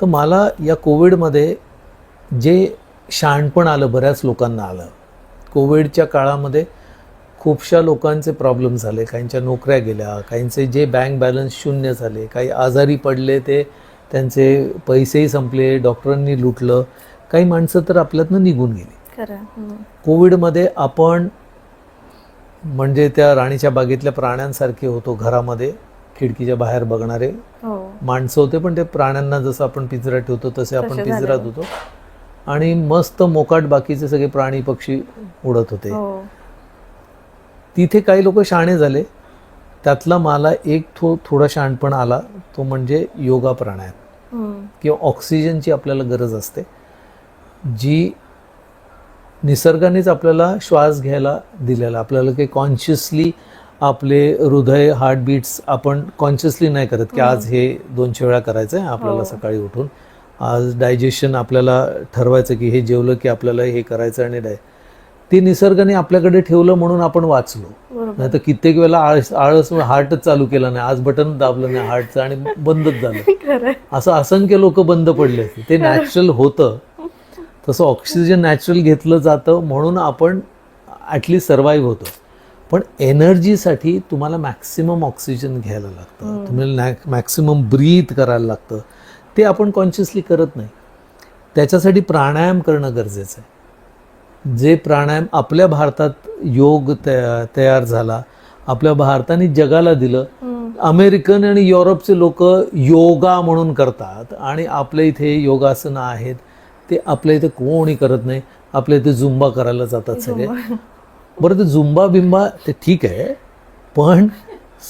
तर मला या कोविडमध्ये जे शहाणपण आलं बऱ्याच लोकांना आलं. कोविडच्या काळामध्ये खूपशा लोकांचे प्रॉब्लेम झाले. काहींच्या नोकऱ्या गेल्या काहींचे जे बँक बॅलन्स शून्य झाले काही आजारी पडले ते त्यांचे पैसेही संपले डॉक्टरांनी लुटलं. काही माणसं तर आपल्यातनं निघून गेली. हम्म. कोविडमध्ये आपण म्हणजे त्या राणीच्या बागेतल्या प्राण्यांसारखे होतो घरामध्ये खिडकीच्या बाहेर बघणारे. हो. माणसं होते पण ते प्राण्यांना जसं आपण पिंजऱ्यात ठेवतो तसे आपण झालेले. होतो. आणि मस्त मोकाट बाकीचे सगळे प्राणी पक्षी उडत होते. हो. तिथे काही लोक शहाणे झाले. त्यातला मला एक थो थोडा शहाणपण आला तो म्हणजे योगा प्राणायाम. किंवा ऑक्सिजनची आपल्याला गरज असते. जी निसर्गानेच आपल्याला श्वास घ्यायला दिलेला आपल्याला काही कॉन्शियसली आपले हृदय हार्टबीट्स आपण कॉन्शियसली नाही करत की आज हे दोनशे वेळा करायचं आहे आपल्याला हो. सकाळी उठून. आज डायजेशन आपल्याला ठरवायचं की हे जेवलं की आपल्याला हे करायचं आणि डाय. ते निसर्गाने आपल्याकडे ठेवलं म्हणून आपण वाचलो. नाही तर कित्येक वेळेला आळस आळस हार्टच चालू केला नाही. आज बटन दाबलं नाही हार्टचं आणि बंदच झालं. असं असंख्य लोक बंद पडले. ते नॅचरल होतं. तसं ऑक्सिजन नॅचरल घेतलं जातं म्हणून आपण ॲटलिस्ट सर्वाईव्ह होतो. पण एनर्जीसाठी तुम्हाला मॅक्सिमम ऑक्सिजन घ्यायला लागतं. तुम्हाला मॅक्सिमम ब्रीथ करायला लागतं. ते आपण कॉन्शियसली करत नाही. त्याच्यासाठी प्राणायाम करणं गरजेचं आहे. जे प्राणायाम आपल्या भारतात योग तया तयार झाला आपल्या भारताने जगाला दिलं. अमेरिकन आणि युरोपचे लोक योगा म्हणून करतात आणि आपल्या इथे योगासनं आहेत ते आपल्या इथे कोणी करत नाही. आपल्या इथे झुंबा करायला जातात सगळे. बरं ते झुंबा बिंबा ते ठीक आहे पण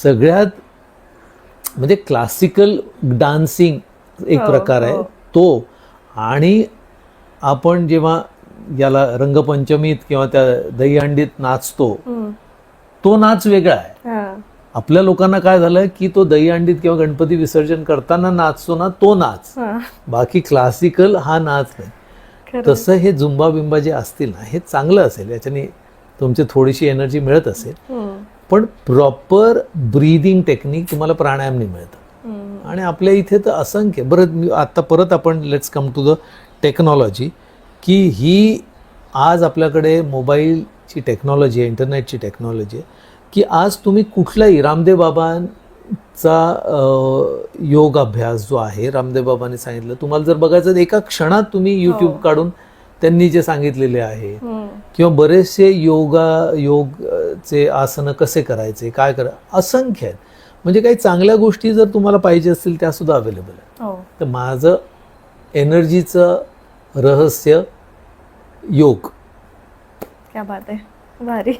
सगळ्यात म्हणजे क्लासिकल डान्सिंग एक हो, प्रकार आहे हो. तो आणि आपण जेव्हा याला रंगपंचमीत किंवा त्या दहीहंडीत नाचतो. तो नाच वेगळा आहे हा. आपल्या लोकांना काय झालं की तो दहीहंडीत किंवा गणपती विसर्जन करताना नाचतो ना तो नाच. बाकी क्लासिकल हा नाच नाही तसं हे झुंबा बिंबा जे असतील ना हे चांगलं असेल याच्याने तुमची थोडीशी एनर्जी मिळत असेल हम्म. पण प्रॉपर ब्रीदिंग टेक्निक तुम्हाला प्राणायामने मिळतं. आणि आपल्या इथे तर असंख्य बरं आता परत आपण let's come to the technology की ही आज आपल्याकडे मोबाईलची टेक्नॉलॉजी आहे इंटरनेटची टेक्नॉलॉजी आहे की आज तुम्ही कुठलाही रामदेव बाबांचा योग अभ्यास जो आहे रामदेव बाबांनी सांगितलं तुम्हाला जर बघायचं एका क्षणात तुम्ही यूट्यूब हो. काढून त्यांनी जे सांगितलेले आहे हम्म. किंवा बरेचसे योगा योगचे आसनं कसे करायचे काय करा असंख्य आहेत. म्हणजे काही चांगल्या गोष्टी जर तुम्हाला पाहिजे असतील त्या सुद्धा अवेलेबल आहेत. हो. तर माझं एनर्जीचं रहस्य योग. क्या बात आहे. भारी.